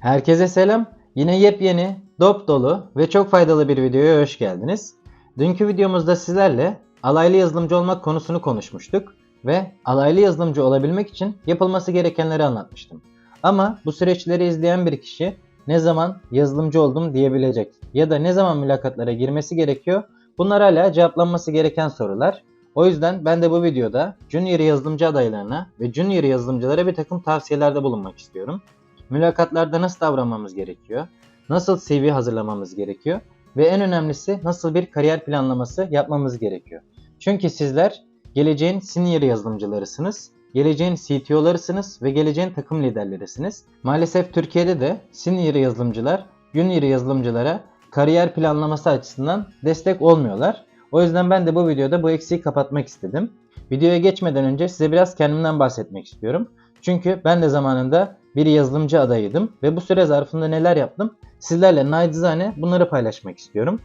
Herkese selam. Yine yepyeni, dop dolu ve çok faydalı bir videoya hoş geldiniz. Dünkü videomuzda sizlerle alaylı yazılımcı olmak konusunu konuşmuştuk ve alaylı yazılımcı olabilmek için yapılması gerekenleri anlatmıştım. Ama bu süreçleri izleyen bir kişi ne zaman yazılımcı oldum diyebilecek ya da ne zaman mülakatlara girmesi gerekiyor bunlar hala cevaplanması gereken sorular. O yüzden ben de bu videoda Junior yazılımcı adaylarına ve Junior yazılımcılara bir takım tavsiyelerde bulunmak istiyorum. Mülakatlarda nasıl davranmamız gerekiyor? Nasıl CV hazırlamamız gerekiyor? Ve en önemlisi nasıl bir kariyer planlaması yapmamız gerekiyor? Çünkü sizler geleceğin senior yazılımcılarısınız, geleceğin CTO'larısınız ve geleceğin takım liderlerisiniz. Maalesef Türkiye'de de senior yazılımcılar junior yazılımcılara kariyer planlaması açısından destek olmuyorlar. O yüzden ben de bu videoda bu eksiği kapatmak istedim. Videoya geçmeden önce size biraz kendimden bahsetmek istiyorum. Çünkü ben de zamanında bir yazılımcı adayıydım ve bu süre zarfında neler yaptım sizlerle naçizane bunları paylaşmak istiyorum.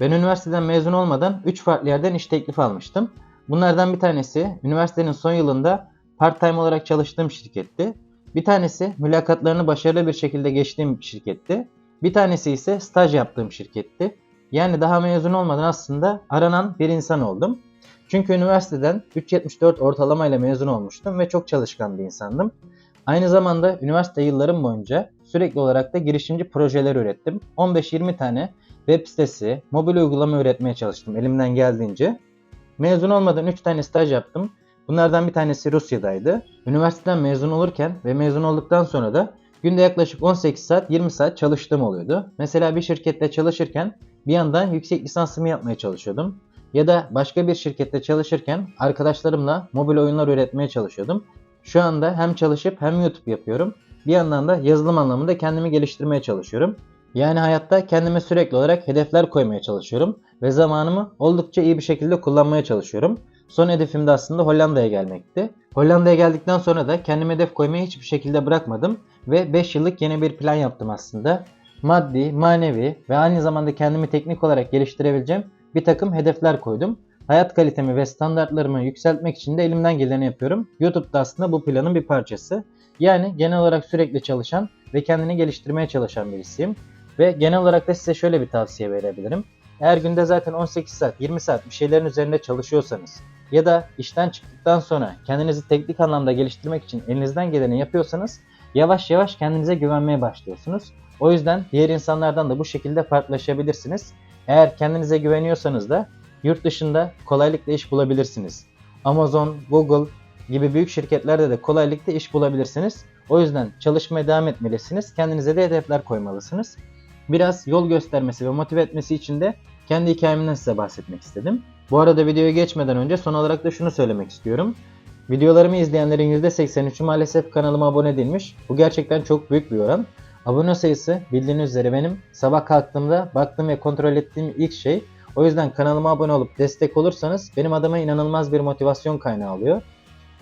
Ben üniversiteden mezun olmadan 3 farklı yerden iş teklifi almıştım. Bunlardan bir tanesi üniversitenin son yılında part-time olarak çalıştığım şirketti. Bir tanesi mülakatlarını başarılı bir şekilde geçtiğim şirketti. Bir tanesi ise staj yaptığım şirketti. Yani daha mezun olmadan aslında aranan bir insan oldum. Çünkü üniversiteden 3.74 ortalamayla mezun olmuştum ve çok çalışkan bir insandım. Aynı zamanda üniversite yıllarım boyunca sürekli olarak da girişimci projeler ürettim. 15-20 tane web sitesi, mobil uygulama üretmeye çalıştım elimden geldiğince. Mezun olmadan 3 tane staj yaptım. Bunlardan bir tanesi Rusya'daydı. Üniversiteden mezun olurken ve mezun olduktan sonra da günde yaklaşık 18 saat 20 saat çalıştığım oluyordu. Mesela bir şirkette çalışırken bir yandan yüksek lisansımı yapmaya çalışıyordum. Ya da başka bir şirkette çalışırken arkadaşlarımla mobil oyunlar üretmeye çalışıyordum. Şu anda hem çalışıp hem YouTube yapıyorum. Bir yandan da yazılım anlamında kendimi geliştirmeye çalışıyorum. Yani hayatta kendime sürekli olarak hedefler koymaya çalışıyorum ve zamanımı oldukça iyi bir şekilde kullanmaya çalışıyorum. Son hedefim de aslında Hollanda'ya gelmekti. Hollanda'ya geldikten sonra da kendime hedef koymayı hiçbir şekilde bırakmadım ve 5 yıllık yeni bir plan yaptım aslında. Maddi, manevi ve aynı zamanda kendimi teknik olarak geliştirebileceğim bir takım hedefler koydum. Hayat kalitemi ve standartlarımı yükseltmek için de elimden geleni yapıyorum. YouTube'da aslında bu planın bir parçası. Yani genel olarak sürekli çalışan ve kendini geliştirmeye çalışan birisiyim. Ve genel olarak da size şöyle bir tavsiye verebilirim. Eğer günde zaten 18 saat, 20 saat bir şeylerin üzerinde çalışıyorsanız ya da işten çıktıktan sonra kendinizi teknik anlamda geliştirmek için elinizden geleni yapıyorsanız yavaş yavaş kendinize güvenmeye başlıyorsunuz. O yüzden diğer insanlardan da bu şekilde farklılaşabilirsiniz. Eğer kendinize güveniyorsanız da yurt dışında kolaylıkla iş bulabilirsiniz. Amazon, Google gibi büyük şirketlerde de kolaylıkla iş bulabilirsiniz. O yüzden çalışmaya devam etmelisiniz. Kendinize de hedefler koymalısınız. Biraz yol göstermesi ve motive etmesi için de kendi hikayemden size bahsetmek istedim. Bu arada videoya geçmeden önce son olarak da şunu söylemek istiyorum. Videolarımı izleyenlerin %83'ü maalesef kanalıma abone değilmiş. Bu gerçekten çok büyük bir oran. Abone sayısı bildiğiniz üzere benim sabah kalktığımda baktığım ve kontrol ettiğim ilk şey. O yüzden kanalıma abone olup destek olursanız benim adıma inanılmaz bir motivasyon kaynağı oluyor.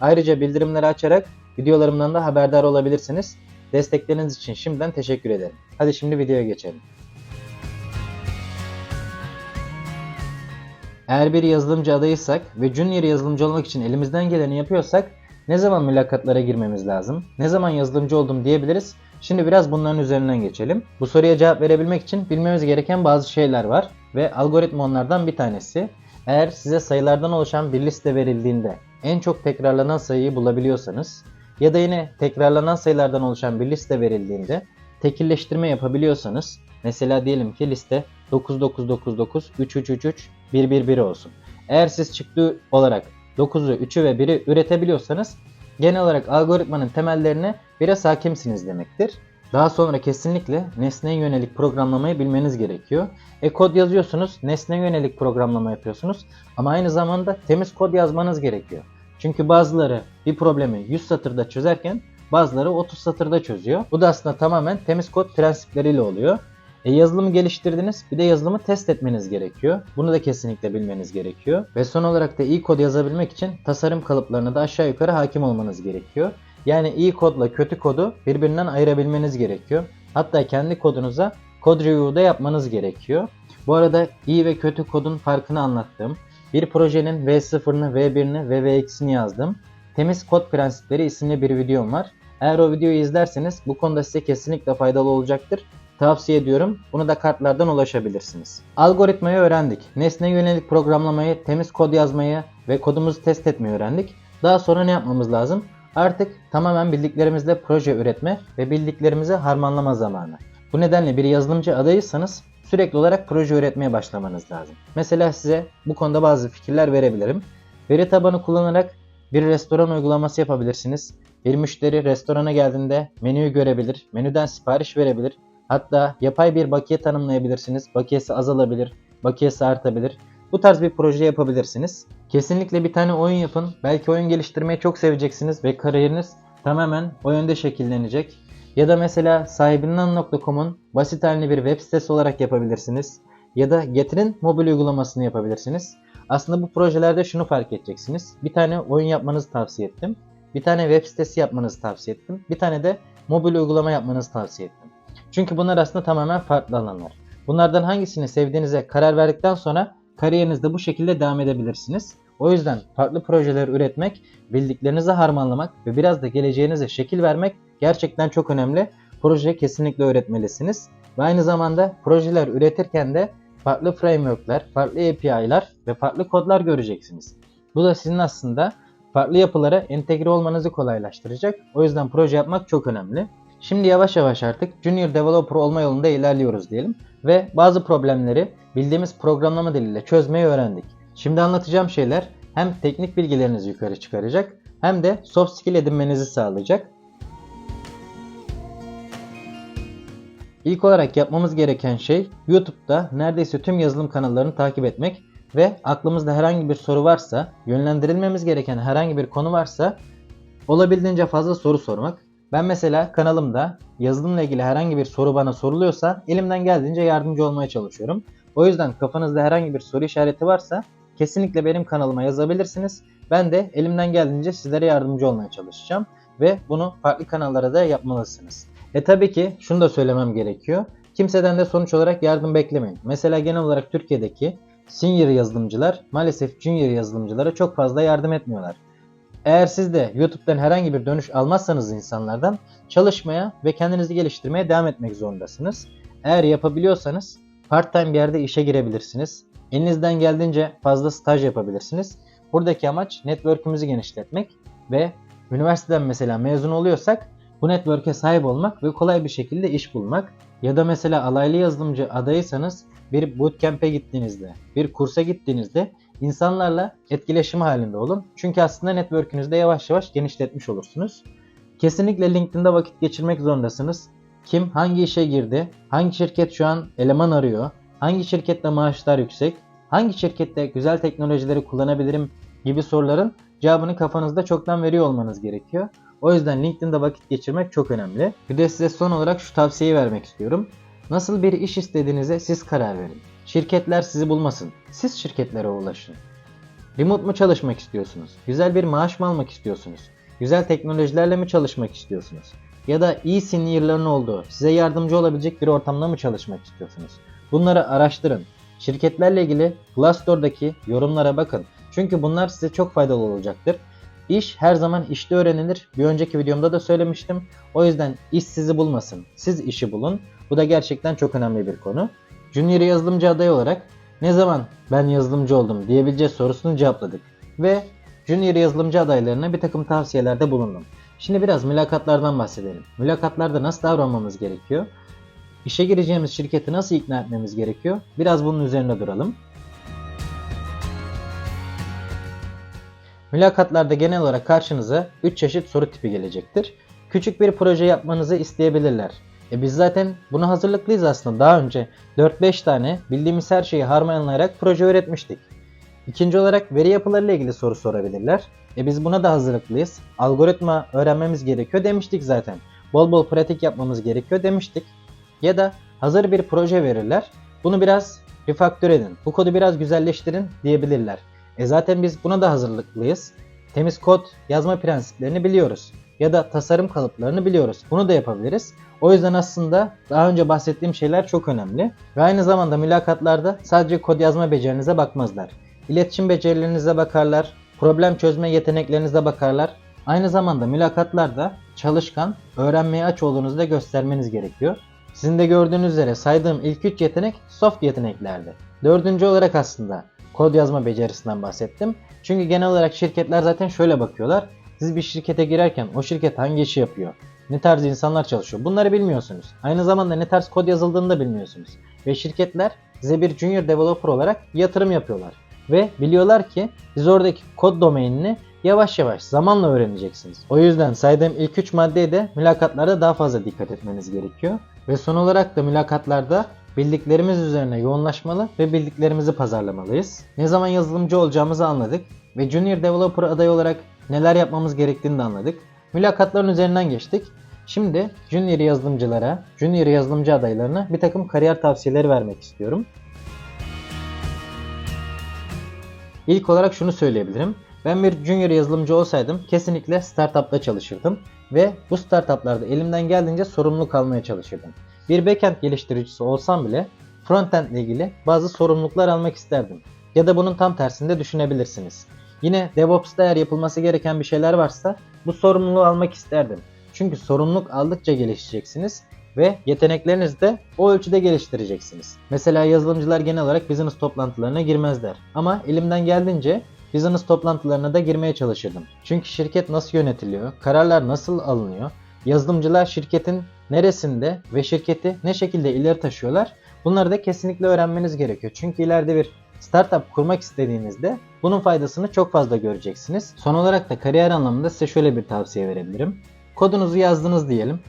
Ayrıca bildirimleri açarak videolarımdan da haberdar olabilirsiniz. Destekleriniz için şimdiden teşekkür ederim. Hadi şimdi videoya geçelim. Eğer bir yazılımcı adayıysak ve junior yazılımcı olmak için elimizden geleni yapıyorsak ne zaman mülakatlara girmemiz lazım? Ne zaman yazılımcı oldum diyebiliriz? Şimdi biraz bunların üzerinden geçelim. Bu soruya cevap verebilmek için bilmemiz gereken bazı şeyler var ve algoritma onlardan bir tanesi. Eğer size sayılardan oluşan bir liste verildiğinde en çok tekrarlanan sayıyı bulabiliyorsanız ya da yine tekrarlanan sayılardan oluşan bir liste verildiğinde tekilleştirme yapabiliyorsanız mesela diyelim ki liste 9999 3333 111 olsun. Eğer siz çıktı olarak 9'u, 3'ü ve 1'i üretebiliyorsanız genel olarak algoritmanın temellerine biraz hakimsiniz demektir. Daha sonra kesinlikle nesneye yönelik programlamayı bilmeniz gerekiyor. E kod yazıyorsunuz, nesneye yönelik programlama yapıyorsunuz ama aynı zamanda temiz kod yazmanız gerekiyor. Çünkü bazıları bir problemi 100 satırda çözerken bazıları 30 satırda çözüyor. Bu da aslında tamamen temiz kod prensipleriyle oluyor. E yazılımı geliştirdiniz bir de yazılımı test etmeniz gerekiyor. Bunu da kesinlikle bilmeniz gerekiyor. Ve son olarak da iyi kod yazabilmek için tasarım kalıplarına da aşağı yukarı hakim olmanız gerekiyor. Yani iyi kodla kötü kodu birbirinden ayırabilmeniz gerekiyor. Hatta kendi kodunuza kod review'da yapmanız gerekiyor. Bu arada iyi ve kötü kodun farkını anlattım. Bir projenin V0'ını, V1'ini ve V2'sini yazdım. Temiz Kod Prensipleri isimli bir videom var. Eğer o videoyu izlerseniz bu konuda size kesinlikle faydalı olacaktır. Tavsiye ediyorum. Bunu da kartlardan ulaşabilirsiniz. Algoritmayı öğrendik. Nesne yönelik programlamayı, temiz kod yazmayı ve kodumuzu test etmeyi öğrendik. Daha sonra ne yapmamız lazım? Artık tamamen bildiklerimizle proje üretme ve bildiklerimizi harmanlama zamanı. Bu nedenle bir yazılımcı adayıysanız sürekli olarak proje üretmeye başlamanız lazım. Mesela size bu konuda bazı fikirler verebilirim. Veri tabanı kullanarak bir restoran uygulaması yapabilirsiniz. Bir müşteri restorana geldiğinde menüyü görebilir, menüden sipariş verebilir. Hatta yapay bir bakiye tanımlayabilirsiniz. Bakiyesi azalabilir, bakiyesi artabilir. Bu tarz bir proje yapabilirsiniz. Kesinlikle bir tane oyun yapın. Belki oyun geliştirmeyi çok seveceksiniz ve kariyeriniz tamamen o yönde şekillenecek. Ya da mesela sahibinden.com'un basit halini bir web sitesi olarak yapabilirsiniz. Ya da Getir'in mobil uygulamasını yapabilirsiniz. Aslında bu projelerde şunu fark edeceksiniz. Bir tane oyun yapmanızı tavsiye ettim. Bir tane web sitesi yapmanızı tavsiye ettim. Bir tane de mobil uygulama yapmanızı tavsiye ettim. Çünkü bunlar aslında tamamen farklı alanlar. Bunlardan hangisini sevdiğinize karar verdikten sonra kariyerinizde bu şekilde devam edebilirsiniz. O yüzden farklı projeler üretmek, bildiklerinizi harmanlamak ve biraz da geleceğinize şekil vermek gerçekten çok önemli. Proje kesinlikle öğretmelisiniz. Ve aynı zamanda projeler üretirken de farklı frameworkler, farklı API'lar ve farklı kodlar göreceksiniz. Bu da sizin aslında farklı yapılara entegre olmanızı kolaylaştıracak. O yüzden proje yapmak çok önemli. Şimdi yavaş yavaş artık Junior Developer olma yolunda ilerliyoruz diyelim ve bazı problemleri bildiğimiz programlama diliyle çözmeyi öğrendik. Şimdi anlatacağım şeyler hem teknik bilgilerinizi yukarı çıkaracak hem de soft skill edinmenizi sağlayacak. İlk olarak yapmamız gereken şey YouTube'da neredeyse tüm yazılım kanallarını takip etmek ve aklımızda herhangi bir soru varsa, yönlendirilmemiz gereken herhangi bir konu varsa olabildiğince fazla soru sormak. Ben mesela kanalımda yazılımla ilgili herhangi bir soru bana soruluyorsa elimden geldiğince yardımcı olmaya çalışıyorum. O yüzden kafanızda herhangi bir soru işareti varsa kesinlikle benim kanalıma yazabilirsiniz. Ben de elimden geldiğince sizlere yardımcı olmaya çalışacağım ve bunu farklı kanallara da yapmalısınız. E tabii ki şunu da söylemem gerekiyor. Kimseden de sonuç olarak yardım beklemeyin. Mesela genel olarak Türkiye'deki senior yazılımcılar maalesef junior yazılımcılara çok fazla yardım etmiyorlar. Eğer siz de YouTube'dan herhangi bir dönüş almazsanız insanlardan çalışmaya ve kendinizi geliştirmeye devam etmek zorundasınız. Eğer yapabiliyorsanız part time bir yerde işe girebilirsiniz. Elinizden geldiğince fazla staj yapabilirsiniz. Buradaki amaç network'ümüzü genişletmek ve üniversiteden mesela mezun oluyorsak bu network'e sahip olmak ve kolay bir şekilde iş bulmak. Ya da mesela alaylı yazılımcı adayıysanız bir bootcamp'e gittiğinizde, bir kursa gittiğinizde insanlarla etkileşim halinde olun. Çünkü aslında network'ünüzü de yavaş yavaş genişletmiş olursunuz. Kesinlikle LinkedIn'de vakit geçirmek zorundasınız. Kim hangi işe girdi, hangi şirket şu an eleman arıyor, hangi şirkette maaşlar yüksek, hangi şirkette güzel teknolojileri kullanabilirim gibi soruların cevabını kafanızda çoktan veriyor olmanız gerekiyor. O yüzden LinkedIn'de vakit geçirmek çok önemli. Bir de size son olarak şu tavsiyeyi vermek istiyorum. Nasıl bir iş istediğinize siz karar verin. Şirketler sizi bulmasın. Siz şirketlere ulaşın. Remote mu çalışmak istiyorsunuz? Güzel bir maaş mı almak istiyorsunuz? Güzel teknolojilerle mi çalışmak istiyorsunuz? Ya da iyi seniorların olduğu, size yardımcı olabilecek bir ortamda mı çalışmak istiyorsunuz? Bunları araştırın. Şirketlerle ilgili Glassdoor'daki yorumlara bakın. Çünkü bunlar size çok faydalı olacaktır. İş her zaman işte öğrenilir. Bir önceki videomda da söylemiştim. O yüzden iş sizi bulmasın. Siz işi bulun. Bu da gerçekten çok önemli bir konu. Junior yazılımcı adayı olarak ne zaman ben yazılımcı oldum diyebileceği sorusunu cevapladık. Ve Junior yazılımcı adaylarına bir takım tavsiyelerde bulundum. Şimdi biraz mülakatlardan bahsedelim. Mülakatlarda nasıl davranmamız gerekiyor? İşe gireceğimiz şirketi nasıl ikna etmemiz gerekiyor? Biraz bunun üzerinde duralım. Mülakatlarda genel olarak karşınıza 3 çeşit soru tipi gelecektir. Küçük bir proje yapmanızı isteyebilirler. E biz zaten buna hazırlıklıyız aslında. Daha önce 4-5 tane bildiğimiz her şeyi harmanlayarak proje üretmiştik. İkinci olarak veri yapılarıyla ilgili soru sorabilirler. E biz buna da hazırlıklıyız. Algoritma öğrenmemiz gerekiyor demiştik zaten. Bol bol pratik yapmamız gerekiyor demiştik. Ya da hazır bir proje verirler. Bunu biraz refaktör edin. Bu kodu biraz güzelleştirin diyebilirler. E zaten biz buna da hazırlıklıyız. Temiz kod yazma prensiplerini biliyoruz. Ya da tasarım kalıplarını biliyoruz. Bunu da yapabiliriz. O yüzden aslında daha önce bahsettiğim şeyler çok önemli. Ve aynı zamanda mülakatlarda sadece kod yazma becerinize bakmazlar. İletişim becerilerinize bakarlar, problem çözme yeteneklerinize bakarlar. Aynı zamanda mülakatlarda çalışkan, öğrenmeye aç olduğunuzu da göstermeniz gerekiyor. Sizin de gördüğünüz üzere saydığım ilk 3 yetenek soft yeteneklerdi. Dördüncü olarak aslında kod yazma becerisinden bahsettim. Çünkü genel olarak şirketler zaten şöyle bakıyorlar. Siz bir şirkete girerken o şirket hangi işi yapıyor? Ne tarz insanlar çalışıyor? Bunları bilmiyorsunuz. Aynı zamanda ne tarz kod yazıldığını da bilmiyorsunuz. Ve şirketler size bir junior developer olarak yatırım yapıyorlar. Ve biliyorlar ki siz oradaki kod domainini yavaş yavaş zamanla öğreneceksiniz. O yüzden saydığım ilk 3 maddeye de mülakatlarda daha fazla dikkat etmeniz gerekiyor. Ve son olarak da mülakatlarda bildiklerimiz üzerine yoğunlaşmalı ve bildiklerimizi pazarlamalıyız. Ne zaman yazılımcı olacağımızı anladık ve Junior Developer adayı olarak neler yapmamız gerektiğini de anladık. Mülakatların üzerinden geçtik. Şimdi Junior yazılımcılara, Junior yazılımcı adaylarına bir takım kariyer tavsiyeleri vermek istiyorum. İlk olarak şunu söyleyebilirim. Ben bir junior yazılımcı olsaydım kesinlikle startupta çalışırdım ve bu startuplarda elimden geldiğince sorumluluk almaya çalışırdım. Bir backend geliştiricisi olsam bile frontend ile ilgili bazı sorumluluklar almak isterdim. Ya da bunun tam tersini de düşünebilirsiniz. Yine DevOps'ta eğer yapılması gereken bir şeyler varsa bu sorumluluğu almak isterdim. Çünkü sorumluluk aldıkça gelişeceksiniz ve yeteneklerinizi de o ölçüde geliştireceksiniz. Mesela yazılımcılar genel olarak business toplantılarına girmezler. Ama elimden geldiğince business toplantılarına da girmeye çalışırdım. Çünkü şirket nasıl yönetiliyor, kararlar nasıl alınıyor, yazılımcılar şirketin neresinde ve şirketi ne şekilde ileri taşıyorlar bunları da kesinlikle öğrenmeniz gerekiyor. Çünkü ileride bir startup kurmak istediğinizde bunun faydasını çok fazla göreceksiniz. Son olarak da kariyer anlamında size şöyle bir tavsiye verebilirim. Kodunuzu yazdınız diyelim.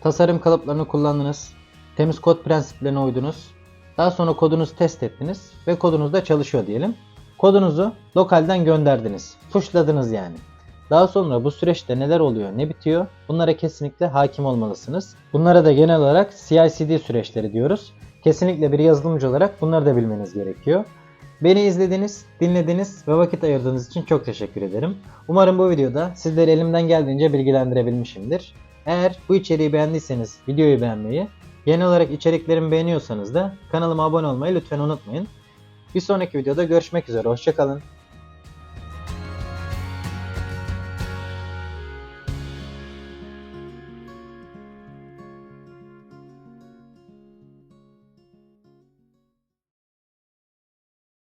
Tasarım kalıplarını kullandınız. Temiz kod prensiplerine uydunuz. Daha sonra kodunuzu test ettiniz ve kodunuz da çalışıyor diyelim. Kodunuzu lokalden gönderdiniz. Pushladınız yani. Daha sonra bu süreçte neler oluyor, ne bitiyor? Bunlara kesinlikle hakim olmalısınız. Bunlara da genel olarak CI/CD süreçleri diyoruz. Kesinlikle bir yazılımcı olarak bunları da bilmeniz gerekiyor. Beni izlediniz, dinlediniz ve vakit ayırdığınız için çok teşekkür ederim. Umarım bu videoda sizleri elimden geldiğince bilgilendirebilmişimdir. Eğer bu içeriği beğendiyseniz videoyu beğenmeyi, genel olarak içeriklerimi beğeniyorsanız da kanalıma abone olmayı lütfen unutmayın. Bir sonraki videoda görüşmek üzere, hoşçakalın.